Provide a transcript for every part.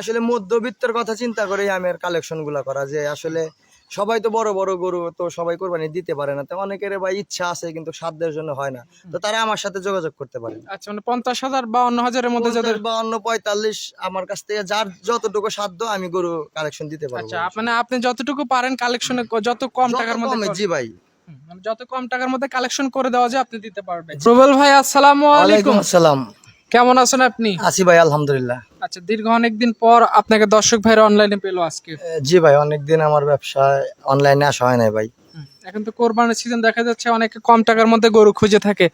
আসলে মধ্যবিত্তের কথা চিন্তা করেই আমি আর কালেকশনগুলা করা যে আসলে সবাই তো বড় বড় গরু তো সবাই কোরবানি দিতে পারে না। তো অনেকের ভাই ইচ্ছা আছে কিন্তু সাধ্যের জন্য হয় না। তো তারা আমার সাথে যোগাযোগ করতে পারে। আচ্ছা মানে পঞ্চাশ হাজার বা অন্য হাজারের মধ্যে যাদের বা অন্য পঁয়তাল্লিশ আমার কাছ থেকে যার যতটুকু সাধ্য আমি গরু কালেকশন দিতে পারব। আচ্ছা মানে আপনি যতটুকু পারেন কালেকশনে যত কম টাকার মধ্যে জি ভাই। মানে যত কম টাকার মধ্যে কালেকশন করে দেওয়া যায় আপনি দিতে পারবেন। প্রবল ভাই আসসালামু আলাইকুম। আসসালাম। কেমন আছেন আপনি? আছি ভাই আলহামদুলিল্লাহ। আচ্ছা দীর্ঘ অনেকদিন পর আপনাকে দর্শক ভাইরা অনলাইনে পেল আজকে। জি ভাই অনেকদিন আমার ব্যবসায় অনলাইনে আসা হয় নাই ভাই। এখন তো কোরবানির সিজন দেখা যাচ্ছে অনেকে কম টাকার মধ্যে গরু খুঁজে থাকে।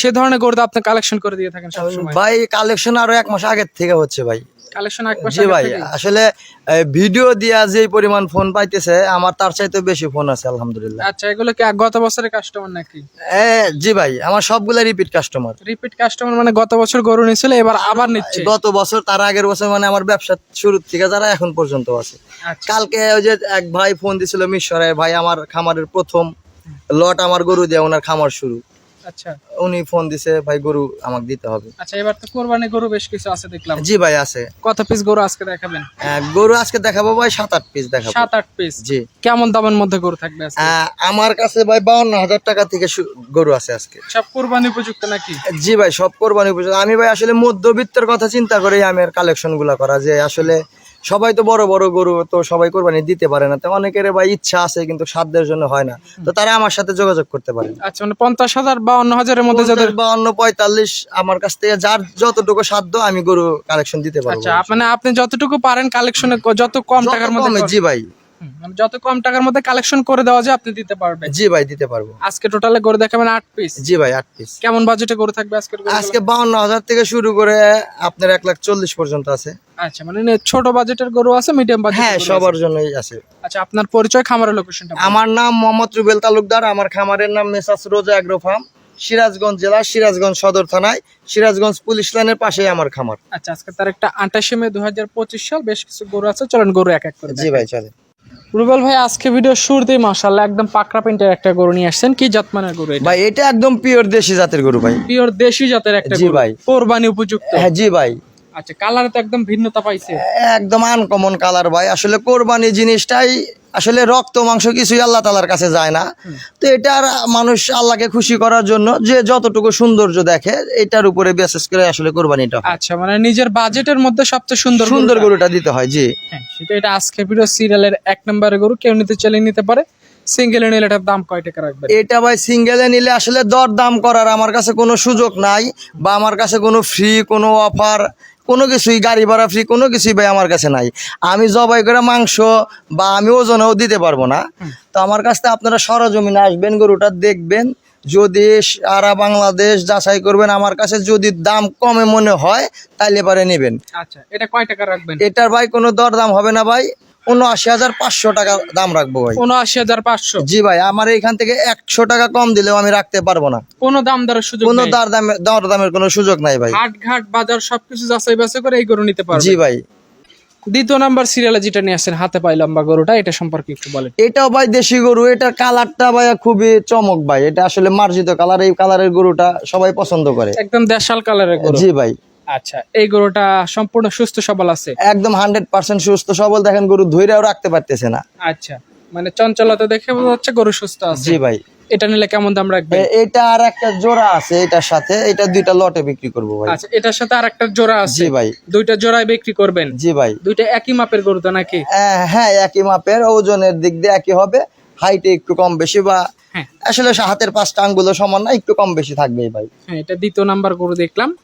সে ধরনের গরু আপনি কালেকশন করে দিয়ে থাকেন সবসময়। ভাই কালেকশন আরও এক মাস আগের থেকে হচ্ছে ভাই। কালেকশন এক মাস জি ভাই আসলে ভিডিও দিয়া যে পরিমাণ ফোন পাইতেছে আমার তার চাইতে বেশি ফোন আছে আলহামদুলিল্লাহ। আচ্ছা এগুলো কি গত বছরের কাস্টমার নাকি? জি ভাই আমার সবগুলা রিপিট কাস্টমার রিপিট কাস্টমার মানে গত বছর গরু নিছিল এবার আবার নিচ্ছে? গত বছর তার আগের বছর মানে আমার ব্যবসা শুরুর থেকে যারা এখন পর্যন্ত আছে। আচ্ছা। কালকে ওই যে এক ভাই ফোন দিছিল মিশরে ভাই আমার খামারের প্রথম লট আমার গরু দিয়ে ওনার খামার শুরু। আচ্ছা। উনি ফোন দিছে ভাই গরু আমাকে দিতে হবে। আচ্ছা এবার তো কোরবানি গরু বেশ কিছু আছে দেখলাম। জি ভাই আছে। কত পিস গরু আজকে দেখাবেন? গরু আজকে দেখাবো ভাই সাত আট পিস দেখাবো। সাত আট পিস জি। কেমন দামের মধ্যে গরু থাকবে আমার কাছে ভাই বাউন্ন হাজার টাকা থেকে গরু আছে আজকে। সব কোরবানি উপযুক্ত নাকি? জি ভাই সব কোরবানি উপযোগী আমি ভাই আসলে মধ্যবিত্তের কথা চিন্তা করেই আমি কালেকশনগুলা করা যে আসলে সবাই তো বড় বড় গরু তো সবাই কোরবানি দিতে পারে না। তো অনেকের ভাই ইচ্ছা আছে কিন্তু সাধ্যের জন্য হয় না। তো তারা আমার সাথে যোগাযোগ করতে পারে আচ্ছা মানে পঞ্চাশ হাজার বা অন্য হাজারের মধ্যে যাদের বা অন্য পঁয়তাল্লিশ আমার কাছ থেকে যার যতটুকু সাধ্য আমি গরু কালেকশন দিতে পারব। আচ্ছা মানে আপনি যতটুকু পারেন কালেকশনে যত কম টাকার মধ্যে জি ভাই। মানে যত কম টাকার মধ্যে কালেকশন করে দেওয়া যায় আপনি দিতে পারবেন। জি ভাই দিতে পারব। আজকে টোটালে গরু দেখাবেন আট পিস জি ভাই আট পিস কেমন বাজেটে গরু থাকবে আজকে? আজকে বাউন্ন হাজার থেকে শুরু করে আপনার এক লাখ চল্লিশ পর্যন্ত আছে। আচ্ছা মানে ছোট বাজেটের গরু আছে মিডিয়াম বাজেট হ্যাঁ সবার জন্যই আছে। আচ্ছা আপনার পরিচয় খামারের লোকেশনটা আমার নাম মোহাম্মদ রুবেল তালুকদার আমার খামারের নাম মেসাস রোজা অ্যাগ্রো ফার্ম সিরাজগঞ্জ জেলা সিরাজগঞ্জ সদর থানায় সিরাজগঞ্জ পুলিশ লাইনের পাশেই আমার খামার। আচ্ছা আজকে তার একটা আঠাশে মে দুই হাজার পঁচিশ সাল বেশ কিছু গরু আছে চলেন গরু এক এক করে জি ভাই চলে রুবেল ভাই আজকে ভিডিও শুরুতেই মাশাআল্লাহ একদম পাকড়া প্রিন্টের একটা গরু নিয়ে আসছেন। কি জাতমানের গরু ভাই এটা একদম পিওর দেশি জাতের গরু ভাই। পিওর দেশি জাতের একটা জি গরু। ভাই। কোরবানি উপযুক্ত। হ্যাঁ জি ভাই। আচ্ছা কালারে তো একদম ভিন্নতা পাইছে। একদম আনকমন কালার ভাই। আসলে কোরবানি জিনিসটাই আসলে রক্ত মাংস কিছুই আল্লাহ তালার কাছে যায় না। তো এটার মানুষ আল্লাহকে খুশি করার জন্য যে যতটুকু সৌন্দর্য দেখে এটার উপরে বিশেষ করে আসলে কোরবানিটা। আচ্ছা মানে নিজের বাজেটের মধ্যে সবচেয়ে সুন্দর সুন্দর গরুটা। দিতে হয় জি। হ্যাঁ সেটা এটা আজকে ভিডিও সিরিয়ালের এক নম্বরের গরু কেউ নিতে চাইলে নিতে পারে। সিঙ্গেল নিলে এটার দাম কয় টাকা রাখবেন? এটা ভাই সিঙ্গেলে নিলে আসলে দর দাম করার আমার কাছে কোনো সুযোগ নাই বা আমার কাছে কোনো ফ্রি কোনো অফার কোনো কিছুই গাড়ি ভাড়া ফ্রি কোনো কিছুই ভাই আমার কাছে নাই। আমি জবাই করে মাংস বা আমি ওজনেও দিতে পারব না। তো আমার কাছ থেকে আপনারা সরজমিনে আসবেন গরুটা দেখবেন। যদি সারা বাংলাদেশ যাচাই করবেন আমার কাছে যদি দাম কমে মনে হয় তাইলে পারে নেবেন। আচ্ছা এটা কয় টাকা রাখবেন? এটার ভাই কোনো দর দাম হবে না ভাই। উনআশি হাজার পাঁচশো টাকা দাম রাখব ভাই। উনআশি হাজার পাঁচশো। জি ভাই আমার এখান থেকে একশো টাকা কম দিলেও আমি রাখতে পারব না। কোনো দাম দরের সুযোগ কোনো দার দামের দর দামের কোনো সুযোগ নাই ভাই। হাট ঘাট বাজার সবকিছু যাচাই বাছাই করে এই গরু নিতে পারবে। জি ভাই। দ্বিতীয় নাম্বার সিরিয়ালে যেটা নিয়ে আসছেন হাতে পাই লম্বা গরুটা এটা সম্পর্কে একটু বলেন। এটাও ভাই দেশি গরু এটার কালারটা ভাই খুবই চমক ভাই। এটা আসলে মার্জিত কালার এই কালারের গরুটা সবাই পছন্দ করে। একদম দেশাল কালারের গরু। জি ভাই। আচ্ছা এই গরুটা সম্পূর্ণ সুস্থ সবল আছে? একদম হান্ড্রেড পার্সেন্ট সুস্থ সবল। দেখেন গরু ধৈর্যও রাখতে পারতেছে না। আচ্ছা মানে চঞ্চলতা দেখে বোঝা যাচ্ছে গরু সুস্থ আছে। জি ভাই। এটা নিলে কেমন দাম রাখবেন? এ- এটা আর একটা জোড়া আছে এটার সাথে। এটা দুইটা লটে বিক্রি করব ভাই। আচ্ছা এটার সাথে আর একটা জোড়া আছে। জি ভাই। দুইটা জোড়ায় বিক্রি করবেন? জি ভাই। দুইটা একই মাপের গরু তো নাকি? হ্যাঁ একই মাপের। ওজনের দিক দিয়ে একই হবে। হাইটে একটু কম বেশি বা হ্যাঁ। আসলে হাতের পাঁচটা আঙ্গুলো সমান না একটু কম বেশি থাকবে ভাই। হ্যাঁ এটা দ্বিতীয় নাম্বার গরু দেখলাম।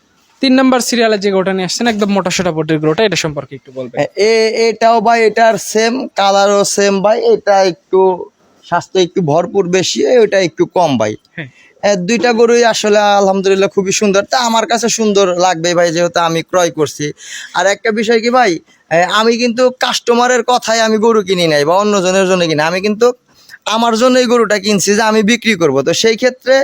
তিন নাম্বার সিরিয়ালে যে গরুটা নিয়ে আসছেন একদম মোটা সোটা গরুটা এটা সম্পর্কে একটু বলবেন। এটাও ভাই এটার সেম কালারও সেম ভাই এটা একটু স্বাস্থ্য একটু ভরপুর বেশি ওটা একটু কম ভাই। হ্যাঁ। দুইটা গরুই আসলে আলহামদুলিল্লাহ খুবই সুন্দর। তা আমার কাছে সুন্দর লাগবে ভাই যেহেতু আমি ক্রয় করছি। আর একটা বিষয় কি ভাই আমি কিন্তু কাস্টমারের কথায় আমি গরু কিনি নাই বা অন্যজনের জন্য কিনি আমি কিন্তু আমার জন্য এই গরুটা কিনছি যে আমি বিক্রি করব। তো সেই ক্ষেত্রে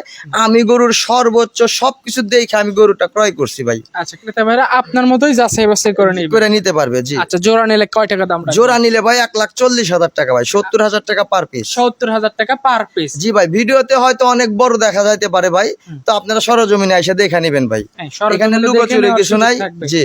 আমি গরুর সর্বোচ্চ সবকিছু দেখে আমি গরুটা ক্রয় করছি ভাই। আচ্ছা ক্রেতা ভাইরা আপনার মতোই যাচাই বাছাই করে নিবে। করে নিতে পারবে জি। আচ্ছা জোড়া নিলে কয় টাকা দাম জোড়া নিলে ভাই এক লাখ চল্লিশ হাজার টাকা ভাই সত্তর হাজার টাকা পার পিস সত্তর হাজার টাকা পার পিস জি ভাই ভিডিওতে হয়তো অনেক বড় দেখা যাইতে পারে ভাই তো আপনারা সরজমিনে এসে দেখে নেবেন ভাই। হ্যাঁ, এখানে লুকোচুরি কিছু নাই জি।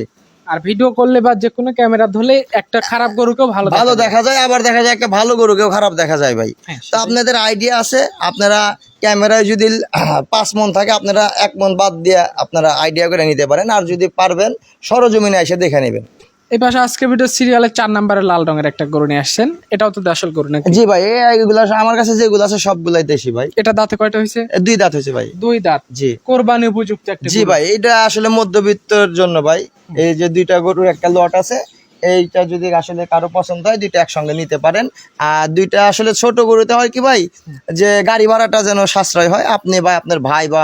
আর ভিডিও করলে বা যে কোনো ক্যামেরা ধরলে একটা খারাপ গরুকেও ভালো ভালো দেখা যায়। আবার দেখা যায় একটা ভালো গরুকেও খারাপ দেখা যায় ভাই। হ্যাঁ, তো আপনাদের আইডিয়া আছে আপনারা ক্যামেরায় যদি পাঁচ মন থাকে আপনারা এক মন বাদ দিয়ে আপনারা আইডিয়া করে নিতে পারেন আর যদি পারবেন সরজমিনে এসে দেখে নেবেন। এই পাশে আজকে ভিডিও সিরিয়ালের চার নম্বরের লাল রঙের একটা গরু নিয়ে আসছেন। এটাও তো দেশাল গরু নাকি? জি ভাই এই এইগুলো আমার কাছে যেগুলো আছে সবগুলাই দেশি ভাই। এটা দাঁতে কয়টা হয়েছে? দুই দাঁত হয়েছে ভাই। দুই দাঁত? জি। কোরবানি উপযুক্ত একটা জি ভাই এটা আসলে মধ্যবিত্তর জন্য ভাই। এই যে দুইটা গরুর একটা লট আছে এইটা যদি আসলে কারও পছন্দ হয় দুইটা একসঙ্গে নিতে পারেন। আর দুইটা আসলে ছোট গরুতে হয় কি ভাই যে গাড়ি ভাড়াটা যেন সাশ্রয় হয় আপনি বা আপনার ভাই বা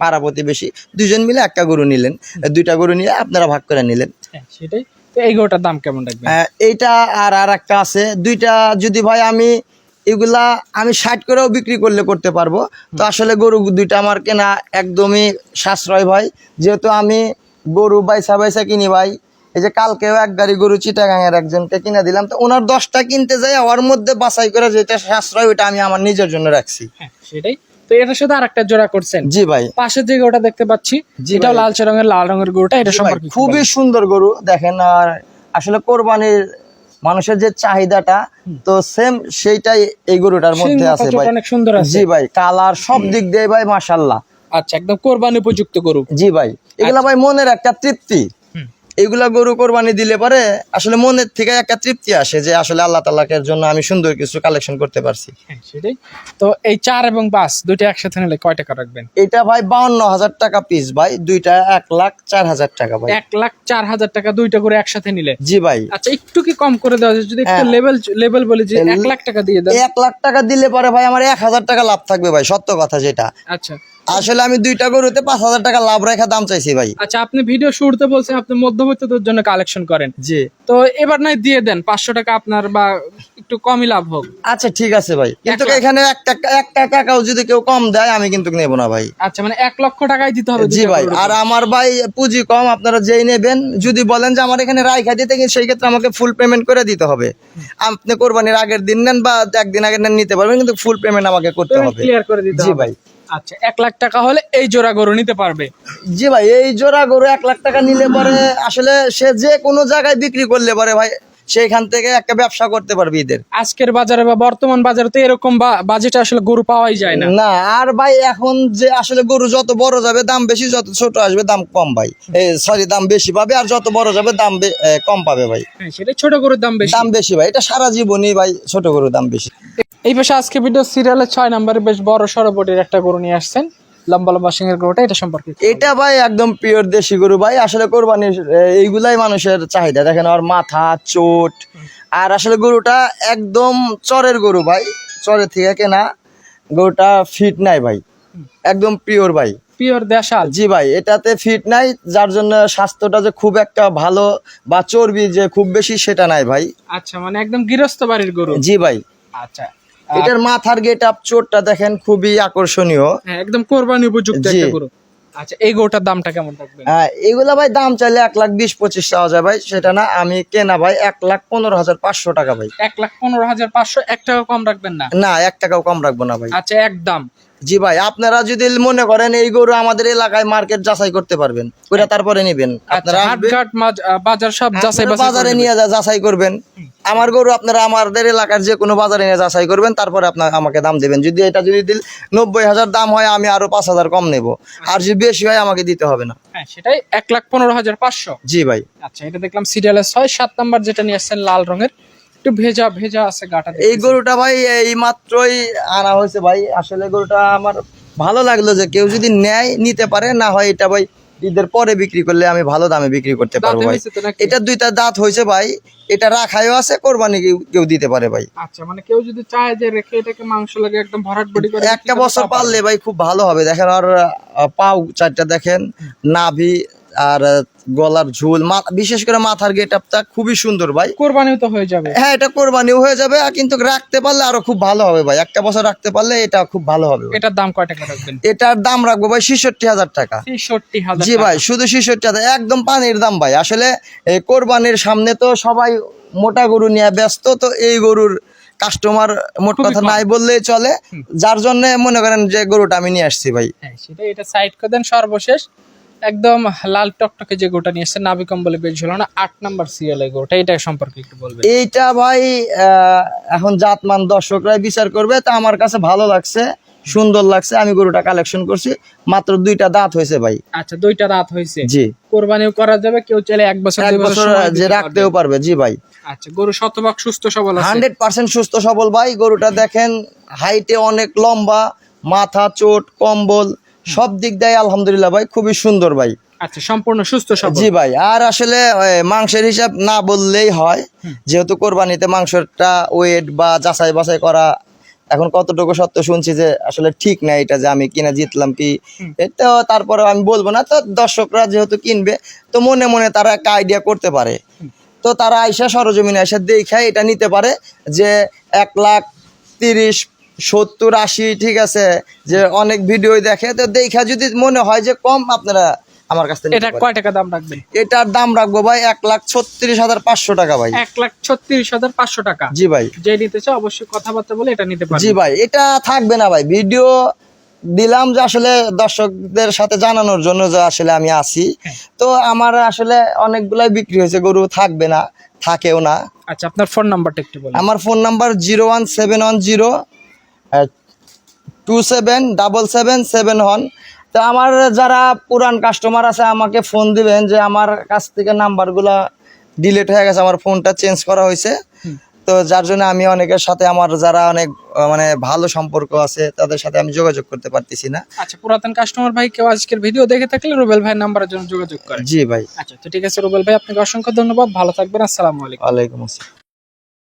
পাড়া প্রতিবেশী দুজন মিলে একটা গরু নিলেন। দুইটা গরু নিয়ে আপনারা ভাগ করে নিলেন। হ্যাঁ, সেটাই। এই গরুটার দাম কেমন রাখবেন? এইটা আর আর একটা আছে। দুইটা যদি ভাই আমি এগুলা আমি ষাট করেও বিক্রি করলে করতে পারব। তো আসলে গরু দুইটা আমার কেনা একদমই সাশ্রয় ভাই। যেহেতু আমি গরু বাইসা বাইসা কিনি ভাই এই যে কালকেও এক গাড়ি গরু চিটাগাঙের একজনকে কিনে দিলাম। তো ওনার দশটা কিনতে যাই ওর মধ্যে বাছাই করে যেটা সাশ্রয় ওইটা আমি আমার নিজের জন্য রাখছি। হ্যাঁ সেটাই। তো এটার সাথে আরেকটা জোড়া করছেন। জি ভাই। পাশের যে গরুটা দেখতে পাচ্ছি এটাও লালচে রঙের লাল রঙের গরুটা এটা সম্পর্কে খুবই সুন্দর গরু দেখেন আর আসলে কোরবানির মানুষের যে চাহিদাটা তো সেম সেইটাই এই গরুটার মধ্যে আছে ভাই। অনেক সুন্দর আছে। জি ভাই কালার সব দিক দিয়ে ভাই মাশাল্লাহ আচ্ছা একদম কোরবানি উপযুক্ত গরু। জি ভাই এগুলা ভাই মনের একটা তৃপ্তি। এগুলা গরু কোরবানি দিলে পরে আসলে মনের থেকে একটা তৃপ্তি আসে যে আসলে আল্লাহ তালাকের জন্য আমি সুন্দর কিছু কালেকশন করতে পারছি। হ্যাঁ সেটাই। তো এই চার এবং পাঁচ দুইটা একসাথে নিলে কয় টাকা রাখবেন? এটা ভাই বাউন্ন হাজার টাকা পিস ভাই দুইটা এক লাখ চার হাজার টাকা ভাই। এক লাখ চার হাজার টাকা দুইটা করে একসাথে নিলে? জি ভাই। আচ্ছা একটু কি কম করে দেওয়া যায়? যদি একটু হ্যাঁ। লেভেল লেভেল বলি যে এক লাখ টাকা দিয়ে দেন। এক লাখ টাকা দিলে পরে ভাই আমার এক হাজার টাকা লাভ থাকবে ভাই সত্য কথা যেটা। আচ্ছা। আসলে আমি দুইটা গরুতে পাঁচ হাজার টাকা লাভ রেখা দাম চাইছি ভাই। আচ্ছা আপনি ভিডিও শুরুতে বলছেন আপনি মধ্যবিত্তদের জন্য কালেকশন করেন। জি। তো এবার নয় দিয়ে দেন পাঁচশো টাকা আপনার বা একটু কমই লাভ হোক। আচ্ছা ঠিক আছে ভাই। কিন্তু এক। এখানে একটা টাকাও যদি কেউ কম দেয় আমি কিন্তু নেব না ভাই। আচ্ছা মানে এক লক্ষ টাকাই দিতে হবে জি ভাই আর আমার ভাই পুঁজি কম আপনারা যেই নেবেন যদি বলেন যে আমার এখানে রায় খাইতে থেকে সেই ক্ষেত্রে আমাকে ফুল পেমেন্ট করে দিতে হবে। আপনি কোরবানির আগের দিন নেন বা একদিন আগের নেন নিতে পারবেন কিন্তু ফুল পেমেন্ট আমাকে করতে হবে। clear করে দিতে জি ভাই। আচ্ছা এক লাখ টাকা হলে এই জোড়া গরু নিতে পারবে? জি ভাই এই জোড়া গরু এক লাখ টাকা নিলে পরে আসলে সে যে কোনো জায়গায় বিক্রি করলে পরে ভাই সেইখান থেকে একটা ব্যবসা করতে পারবে ঈদের আজকের বাজারে বা বর্তমান বাজারে তো এরকম বাজেটে আসলে গরু পাওয়াই যায় না। না আর ভাই এখন যে আসলে গরু যত বড় যাবে দাম বেশি যত ছোট আসবে দাম কম ভাই। সরি দাম বেশি পাবে আর যত বড় যাবে দাম কম পাবে ভাই। হ্যাঁ সেটা ছোট গরুর দাম বেশি। দাম বেশি ভাই এটা সারা জীবনই ভাই ছোট গরুর দাম বেশি। এই পাশে আজকে ভিডিও সিরিয়ালের ছয় নম্বরে বেশ বড় সড়ো বডির একটা গরু নিয়ে আসছেন। লম্বা লম্বা সিংহের গরুটা এটা সম্পর্কে এটা ভাই একদম পিওর দেশি গরু ভাই। আসলে কোরবানির এইগুলাই মানুষের চাহিদা। দেখেন আর মাথা চোট আর আসলে গরুটা একদম চরের গরু ভাই। চরের থেকে কেনা গরুটা ফিট নাই ভাই। একদম পিওর ভাই। পিওর দেশাল। জি ভাই এটাতে ফিট নাই যার জন্য স্বাস্থ্যটা যে খুব একটা ভালো বা চর্বি যে খুব বেশি সেটা নাই ভাই। আচ্ছা মানে একদম গৃহস্থ বাড়ির গরু। জি ভাই। আচ্ছা এটার মাথার গেট আপ চোরটা দেখেন খুবই আকর্ষণীয়। হ্যাঁ একদম কোরবানি উপযুক্ত একটা গরু। আচ্ছা এই গোটার দামটা কেমন থাকবে? হ্যাঁ এগুলা ভাই দাম চাইলে এক লাখ বিশ পঁচিশ পাওয়া যায় ভাই সেটা না আমি কেনা ভাই এক লাখ পনেরো হাজার পাঁচশো টাকা ভাই। এক লাখ পনেরো হাজার পাঁচশো এক টাকা কম রাখবেন না? না এক টাকাও কম রাখব না ভাই। আচ্ছা একদম জি ভাই আপনারা যদি মনে করেন এই গরু আমাদের এলাকায় মার্কেট যাচাই করতে পারবেন ওইটা তারপরে নিবেন। আচ্ছা আপনারা হাটঘাট বাজার সব যাচাই বাজারে নিয়ে যাচাই করবেন। আমার গরু আপনারা আমাদের এলাকার যে কোনো বাজারে নিয়ে যাচাই করবেন তারপরে আপনার আমাকে দাম দেবেন। যদি এটা যদি দিল নব্বই হাজার দাম হয় আমি আরও পাঁচ হাজার কম নেব। আর যদি বেশি হয় আমাকে দিতে হবে না। হ্যাঁ সেটাই এক লাখ পনেরো হাজার পাঁচশো। জি ভাই। আচ্ছা এটা দেখলাম সিরিয়ালের ছয় সাত নাম্বার যেটা নিয়ে আসছেন লাল রঙের। একটু ভেজা ভেজা আছে গাটা এই গরুটা ভাই এই মাত্রই আনা হয়েছে ভাই। আসলে গরুটা আমার ভালো লাগল যে কেউ যদি নেয় নিতে পারে না হয় এটা ভাই ঈদের পরে বিক্রি করলে আমি ভালো দামে বিক্রি করতে পারব ভাই। এটা দুইটা দাঁত হয়েছে ভাই। এটা রাখাইও আছে কোরবানি কেউ- দিতে পারে ভাই। আচ্ছা মানে কেউ যদি চায় যে রেখে এটাকে মাংস লাগে একদম ভরাট বডি করে একটা বছর পারলে ভাই খুব ভালো হবে। দেখেন আর পাউ চারটা দেখেন নাভি আর গলার ঝুল বিশেষ করে মাথার গেট আপটা খুবই সুন্দর ভাই। কোরবানিও তো হয়ে যাবে। হ্যাঁ এটা কোরবানিও হয়ে যাবে আর কিন্তু রাখতে পারলে আরও খুব ভালো হবে ভাই। একটা বছর রাখতে পারলে এটা খুব ভালো হবে এটার দাম কয় টাকা রাখবেন? এটার দাম রাখব ভাই ছেষট্টি হাজার টাকা। ছেষট্টি হাজার জি ভাই শুধু ছেষট্টি হাজার একদম পানির দাম ভাই। আসলে এই কোরবানির সামনে তো সবাই মোটা গরু নিয়ে ব্যস্ত তো এই গরুর কাস্টমার মোট কথা নাই বললেই চলে। যার জন্য মনে করেন যে গরুটা আমি নিয়ে আসছি ভাই। হ্যাঁ সেটা এটা সাইড করে দেন সর্বশেষ। একদম লাল টকটকে যে গোটা নিয়ে এসছে নাবি কম্বলে বেশ ঝুলানো আট নাম্বার সিরিয়াল এই গোটা এটা সম্পর্কে একটু বলবেন। এইটা ভাই এখন জাতমান দর্শকরাই বিচার করবে তা আমার কাছে ভালো লাগছে সুন্দর লাগছে আমি গরুটা কালেকশন করছি মাত্র দুইটা দাঁত হয়েছে ভাই। আচ্ছা দুইটা রাত হয়েছে। জি। কোরবানিও করা যাবে কেউ চাইলে এক বছর এক দুই বছর যে রাখতেও পারবে। জি ভাই। আচ্ছা গরু শতভাগ সুস্থ সবল আছে? হান্ড্রেড পার্সেন্ট সুস্থ সবল ভাই গরুটা দেখেন হাইটে অনেক লম্বা মাথা চোট কম্বল সব দিক দিয়ে আলহামদুলিল্লাহ ভাই খুবই সুন্দর ভাই। আচ্ছা সম্পূর্ণ সুস্থ সবল। জি ভাই আর আসলে মাংসের হিসাব না বললেই হয় যেহেতু কোরবানিতে মাংসটা ওয়েট বা যাচাই বাছাই করা এখন কতটুকু সত্য শুনছি যে আসলে ঠিক না এটা যে আমি কিনা জিতলাম কি এটা তারপরে আমি বলব না তো দর্শকরা যেহেতু কিনবে তো মনে মনে তারা একটা আইডিয়া করতে পারে। তো তারা আইসা সরজমিনে এসে দেখে এটা নিতে পারে যে এক লাখ তিরিশ সত্তর আশি ঠিক আছে যে অনেক ভিডিও দেখে তো দেখা যদি মনে হয় যে কম আপনারা আমার কাছ থেকে এটা কয় টাকা দাম রাখবেন এটার দাম রাখব ভাই এক লাখ ছত্রিশ হাজার পাঁচশো টাকা ভাই। এক লাখ ছত্রিশ হাজার পাঁচশো টাকা? জি ভাই। যে নিতে চাও অবশ্যই কথাবার্তা বলে এটা নিতে জি ভাই এটা থাকবে না ভাই। ভিডিও দিলাম যে আসলে দর্শকদের সাথে জানানোর জন্য যে আসলে আমি আছি। তো আমার আসলে অনেকগুলাই বিক্রি হয়েছে গরু থাকবে না থাকেও না। আচ্ছা আপনার ফোন নাম্বারটা একটু বলুন। আমার phone number zero one seven one zero two seven double seven seven one. তো আমার যারা পুরান কাস্টমার আছে আমাকে ফোন দিবেন যে আমার কাছ থেকে নাম্বারগুলা ডিলিট হয়ে গেছে আমার ফোনটা চেঞ্জ করা হয়েছে। তো যার জন্য আমি অনেকের সাথে আমার যারা অনেক মানে ভালো সম্পর্ক আছে তাদের সাথে আমি যোগাযোগ করতে পারতেছি না। আচ্ছা পুরাতন কাস্টমার ভাই কেউ আজকের ভিডিও দেখে থাকলে রুবেল ভাইয়ের নাম্বারের জন্য যোগাযোগ করে। জি ভাই। আচ্ছা তো ঠিক আছে রুবেল ভাই আপনাকে অসংখ্য ধন্যবাদ। ভালো থাকবেন আসসালামু আলাইকুম। ওয়ালাইকুম আসসালাম।